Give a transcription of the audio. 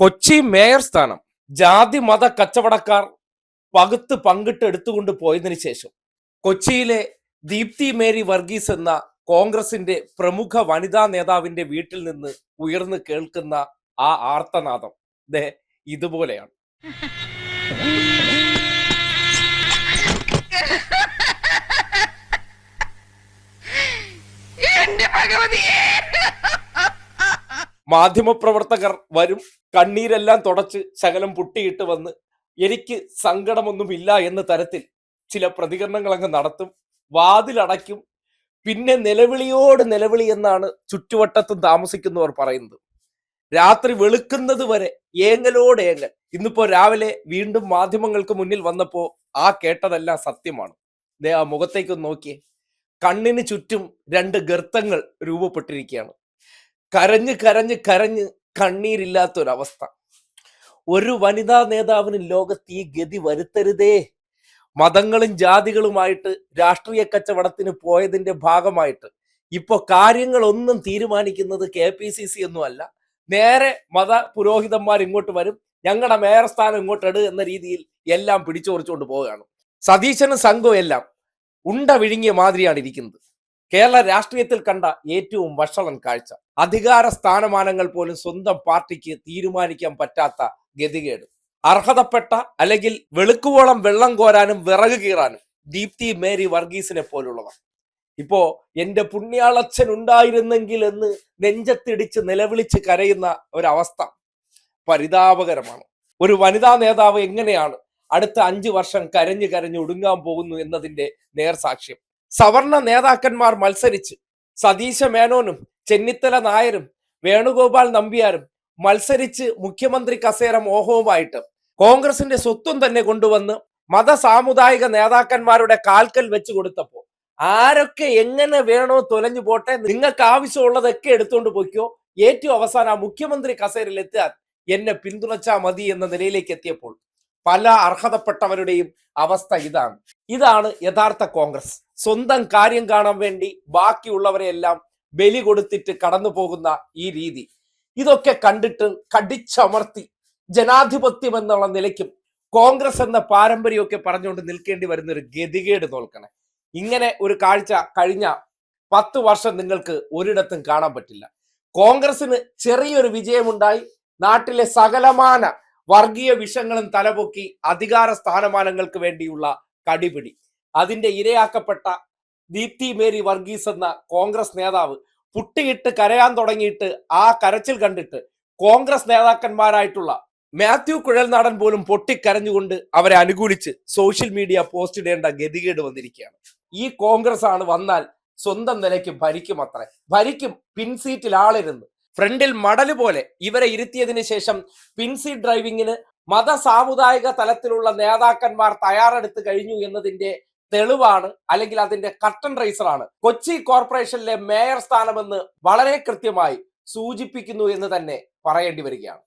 Kochi mayor സ്ഥാനം ജാതി മത കച്ചവടക്കാർ പകുത്ത് പങ്കിട്ട് എടുത്തുകൊണ്ട് പോയതിനു ശേഷം കൊച്ചിയിലെ ദീപ്തി മേരി വർഗീസ് എന്ന കോൺഗ്രസിന്റെ പ്രമുഖ വനിതാ നേതാവിന്റെ വീട്ടിൽ നിന്ന് ഉയർന്നു കേൾക്കുന്ന ആ ആർത്തനാദം ദേ ഇതുപോലെയാണ്. മാധ്യമപ്രവർത്തകർ വരും കണ്ണീരെല്ലാം തുടച്ച് ശകലം പുട്ടിയിട്ട് വന്ന് എനിക്ക് സങ്കടമൊന്നുമില്ല എന്ന തരത്തിൽ ചില പ്രതികരണങ്ങൾ അങ്ങ് നടത്തും വാതിലടയ്ക്കും. പിന്നെ നിലവിളിയോട് നിലവിളി എന്നാണ് ചുറ്റുവട്ടത്തും താമസിക്കുന്നവർ പറയുന്നത്. രാത്രി വെളുക്കുന്നത് വരെ ഏങ്ങലോട് ഏങ്ങൽ. ഇന്നിപ്പോ രാവിലെ വീണ്ടും മാധ്യമങ്ങൾക്ക് മുന്നിൽ വന്നപ്പോ ആ കേട്ടതെല്ലാം സത്യമാണ്. ദേ ആ മുഖത്തേക്ക് നോക്കിയേ. കണ്ണിന് ചുറ്റും രണ്ട് ഗർത്തങ്ങൾ രൂപപ്പെട്ടിരിക്കുകയാണ്. കരഞ്ഞ് കരഞ്ഞ് കരഞ്ഞ് കണ്ണീരില്ലാത്തൊരവസ്ഥ. ഒരു വനിതാ നേതാവിന് ലോകത്ത് ഈ ഗതി വരുത്തരുതേ. മതങ്ങളും ജാതികളുമായിട്ട് രാഷ്ട്രീയ കച്ചവടത്തിന് പോയതിന്റെ ഭാഗമായിട്ട് ഇപ്പൊ കാര്യങ്ങളൊന്നും തീരുമാനിക്കുന്നത് കെ പി സി സി ഒന്നും അല്ല. നേരെ മത പുരോഹിതന്മാർ ഇങ്ങോട്ട് വരും. ഞങ്ങളുടെ മേയർ സ്ഥാനം ഇങ്ങോട്ട് എടു എന്ന രീതിയിൽ എല്ലാം പിടിച്ചോറിച്ചുകൊണ്ട് പോവുകയാണ്. സതീശനും സംഘവും എല്ലാം ഉണ്ട വിഴുങ്ങിയ മാതിരിയാണ് ഇരിക്കുന്നത്. കേരള രാഷ്ട്രീയത്തിൽ കണ്ട ഏറ്റവും വഷളൻ കാഴ്ച. അധികാര സ്ഥാനമാനങ്ങൾ പോലും സ്വന്തം പാർട്ടിക്ക് തീരുമാനിക്കാൻ പറ്റാത്ത ഗതികേട്. അർഹതപ്പെട്ട അല്ലെങ്കിൽ വെളുക്കുവോളം വെള്ളം കോരാനും വിറക് കീറാനും ദീപ്തി മേരി വർഗീസിനെ പോലുള്ളവർ. ഇപ്പോ എന്റെ പുണ്യാളച്ഛൻ ഉണ്ടായിരുന്നെങ്കിൽ എന്ന് നെഞ്ചത്തിടിച്ച് നിലവിളിച്ച് കരയുന്ന ഒരവസ്ഥ പരിതാപകരമാണ്. ഒരു വനിതാ നേതാവ് എങ്ങനെയാണ് അടുത്ത അഞ്ചു വർഷം കരഞ്ഞു കരഞ്ഞു ഒടുങ്ങാൻ പോകുന്നു എന്നതിന്റെ നേർസാക്ഷ്യം? സവർണ നേതാക്കന്മാർ മത്സരിച്ച് സതീശ മേനോനും ചെന്നിത്തല നായരും വേണുഗോപാൽ നമ്പ്യാരും മത്സരിച്ച് മുഖ്യമന്ത്രി കസേര മോഹവുമായിട്ട് കോൺഗ്രസിന്റെ സ്വത്വം തന്നെ കൊണ്ടുവന്ന് മത സാമുദായിക നേതാക്കന്മാരുടെ കാൽക്കൽ വെച്ച് കൊടുത്തപ്പോ ആരൊക്കെ എങ്ങനെ വേണോ തൊലഞ്ഞു പോട്ടെ നിങ്ങൾക്ക് ആവശ്യമുള്ളതൊക്കെ എടുത്തുകൊണ്ട് പോയിക്കോ. ഏറ്റവും അവസാനം ആ മുഖ്യമന്ത്രി കസേരയിൽ എത്താൻ എന്നെ പിന്തുണച്ചാ മതി എന്ന നിലയിലേക്ക് എത്തിയപ്പോൾ പല അർഹതപ്പെട്ടവരുടെയും അവസ്ഥ ഇതാണ്. ഇതാണ് യഥാർത്ഥ കോൺഗ്രസ്. സ്വന്തം കാര്യം കാണാൻ വേണ്ടി ബാക്കിയുള്ളവരെയെല്ലാം ബലി കൊടുത്തിട്ട് കടന്നു പോകുന്ന ഈ രീതി. ഇതൊക്കെ കണ്ടിട്ട് കടിച്ചമർത്തി ജനാധിപത്യം എന്നുള്ള നിലയ്ക്കും കോൺഗ്രസ് എന്ന പാരമ്പര്യമൊക്കെ പറഞ്ഞുകൊണ്ട് നിൽക്കേണ്ടി വരുന്ന ഒരു ഗതികേട് തോൽക്കണേ. ഇങ്ങനെ ഒരു കാഴ്ച കഴിഞ്ഞ പത്ത് വർഷം നിങ്ങൾക്ക് ഒരിടത്തും കാണാൻ പറ്റില്ല. കോൺഗ്രസിന് ചെറിയൊരു വിജയമുണ്ടായി. നാട്ടിലെ സകലമാന വർഗീയ വിഷങ്ങളും തലപൊക്കി അധികാര സ്ഥാനമാനങ്ങൾക്ക് വേണ്ടിയുള്ള കടിപിടി. അതിന്റെ ഇരയാക്കപ്പെട്ട ദീപ്തി മേരി വർഗീസ് എന്ന കോൺഗ്രസ് നേതാവ് പുട്ടിയിട്ട് കരയാൻ തുടങ്ങിയിട്ട് ആ കരച്ചിൽ കണ്ടിട്ട് കോൺഗ്രസ് നേതാക്കന്മാരായിട്ടുള്ള മാത്യു കുഴൽനാടൻ പോലും പൊട്ടിക്കരഞ്ഞുകൊണ്ട് അവരെ അനുകൂലിച്ച് സോഷ്യൽ മീഡിയ പോസ്റ്റ് ഇടേണ്ട ഗതികേട് വന്നിരിക്കുകയാണ്. ഈ കോൺഗ്രസ് ആണ് വന്നാൽ സ്വന്തം നിലയ്ക്ക് ഭരിക്കും അത്ര. ഭരിക്കും പിൻസീറ്റിൽ ആളിരുന്ന്. ഫ്രണ്ടിൽ മടൽ പോലെ ഇവരെ ഇരുത്തിയതിന് ശേഷം പിൻസീറ്റ് ഡ്രൈവിങ്ങിന് മത സാമുദായിക തലത്തിലുള്ള നേതാക്കന്മാർ തയ്യാറെടുത്ത് കഴിഞ്ഞു എന്നതിന്റെ തെളിവാണ് അല്ലെങ്കിൽ അതിന്റെ കട്ടൺ റൈസറാണ് കൊച്ചി കോർപ്പറേഷനിലെ മേയർ സ്ഥാനമെന്ന് വളരെ കൃത്യമായി സൂചിപ്പിക്കുന്നു എന്ന് തന്നെ പറയേണ്ടി വരികയാണ്.